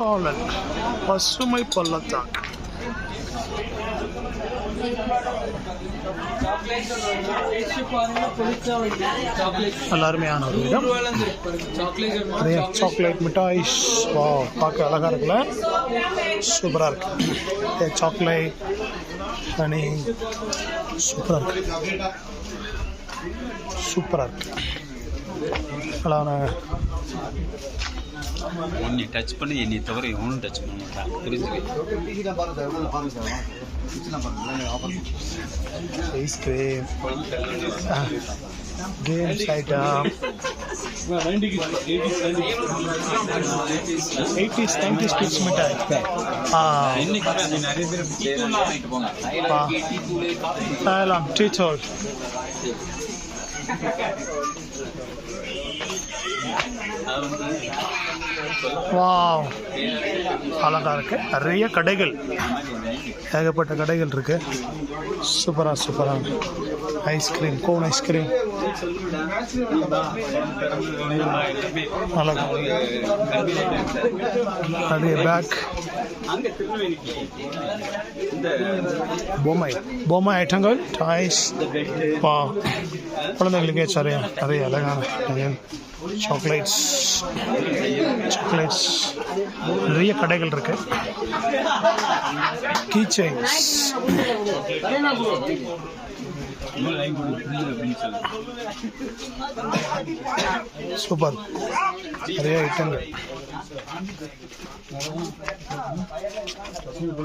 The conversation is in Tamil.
காலன் பசுமை பள்ளத்தாக்கு. நல்ல அருமையான ஒரு இடம். நிறைய சாக்லேட் மிட்டாய்ஸ் வா பார்க்க அழகாக இருக்குல்ல? சூப்பராக இருக்கு. சாக்லேட் ஹனி சூப்பராக இருக்கு. சூப்பராக இருக்கு. அழகான உன்னை டச் பண்ணி என்னை தவிர எவனும் டச் பண்ண மாட்டான் புரிஞ்சுக்க ice cream games item eighties nineties kids மிட்டாய் ஆ இன்னைக்கு நிறைய வாவ். அழகா இருக்கு. நிறைய கடைகள். ஏகப்பட்ட கடைகள் இருக்கு. சூப்பரா சூப்பரா. Ice cream cone ice cream அழகா பேக் பொம்மை. பொம்மை ஐட்டங்கள் டாய்ஸ் குழந்தை குழந்தைகளுக்கே சரியா நிறைய அழகான சாக்லேட்ஸ் சாக்லேட்ஸ் நிறைய கடைகள் இருக்கு. கீ செயின்ஸ் சூப்பர் நிறைய ஐட்டங்கள்